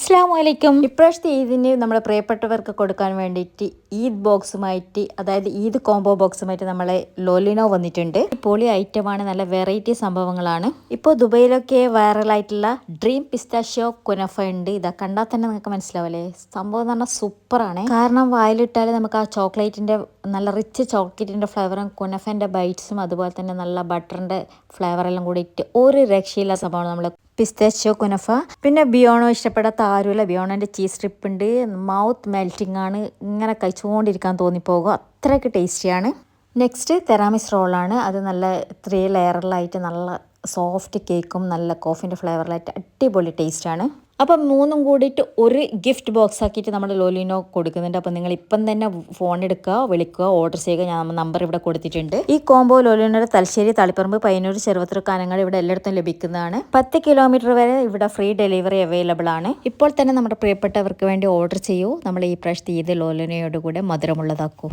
അസ്സാം വലൈക്കും ഇപ്രാവശ്യത്തെ ഈദിന് നമ്മുടെ പ്രിയപ്പെട്ടവർക്ക് കൊടുക്കാൻ വേണ്ടിയിട്ട് ഈദ് ബോക്സുമായിട്ട് അതായത് ഈദ് കോംബോ ബോക്സുമായിട്ട് നമ്മളെ ലോലിനോ വന്നിട്ടുണ്ട്. പൊളി ഐറ്റമാണ് നല്ല വെറൈറ്റി സംഭവങ്ങളാണ്. ഇപ്പോൾ ദുബൈയിലൊക്കെ വൈറലായിട്ടുള്ള ഡ്രീം പിസ്താഷ്യോ കുനഫ ഉണ്ട്. ഇതാ കണ്ടാൽ തന്നെ നിങ്ങൾക്ക് മനസ്സിലാവില്ലേ? സംഭവം എന്ന് പറഞ്ഞാൽ സൂപ്പറാണ്. കാരണം വായിലിട്ടാൽ നമുക്ക് ആ ചോക്ലേറ്റിന്റെ നല്ല റിച്ച് ചോക്ലേറ്റിന്റെ ഫ്ലേവറും കുനഫന്റെ ബൈറ്റ്സും അതുപോലെ തന്നെ നല്ല ബട്ടറിന്റെ ഫ്ലേവറെല്ലാം കൂടിയിട്ട് ഒരു രക്ഷയില്ല സംഭവമാണ് നമ്മൾ പിസ്തച്ചോ കുനഫ. പിന്നെ ബിയോണോ ഇഷ്ടപ്പെടാത്ത ആരുമില്ല. ബിയോണോന്റെ ചീസ് സ്ട്രിപ്പ് ഉണ്ട്. മൗത്ത് മെൽറ്റിംഗ് ആണ്. ഇങ്ങനെ കഴിച്ചുകൊണ്ടിരിക്കാൻ തോന്നിപ്പോകും. അത്രയ്ക്ക് ടേസ്റ്റിയാണ് നെക്സ്റ്റ് തെറാമിസ് റോളാണ് അത് നല്ല ത്രീ ലെയറിലായിട്ട് നല്ല സോഫ്റ്റ് കേക്കും നല്ല കോഫിന്റെ ഫ്ലേവറിലായിട്ട് അടിപൊളി ടേസ്റ്റാണ്. അപ്പം മൂന്നും കൂടിയിട്ട് ഒരു ഗിഫ്റ്റ് ബോക്സ് ആക്കിയിട്ട് നമ്മുടെ ലോലിനോ കൊടുക്കുന്നുണ്ട്. അപ്പം നിങ്ങൾ ഇപ്പം തന്നെ ഫോൺ എടുക്കുക വിളിക്കുക ഓർഡർ ചെയ്യുക. ഞാൻ നമ്പർ ഇവിടെ കൊടുത്തിട്ടുണ്ട്. ഈ കോംബോ ലോലിനോയുടെ തലശ്ശേരി തളിപ്പറമ്പ് പയ്യന്നൂർ ചെറുപത്തൂർ കാനങ്ങൾ ഇവിടെ എല്ലായിടത്തും ലഭിക്കുന്നതാണ്. പത്ത് കിലോമീറ്റർ വരെ ഇവിടെ ഫ്രീ ഡെലിവറി അവൈലബിൾ ആണ്. ഇപ്പോൾ തന്നെ നമ്മുടെ പ്രിയപ്പെട്ടവർക്ക് വേണ്ടി ഓർഡർ ചെയ്യൂ. നമ്മൾ ഈ പ്രാവശ്യത്തെ ഈദ് ലോലിനയോട് കൂടെ മധുരമുള്ളതാക്കൂ.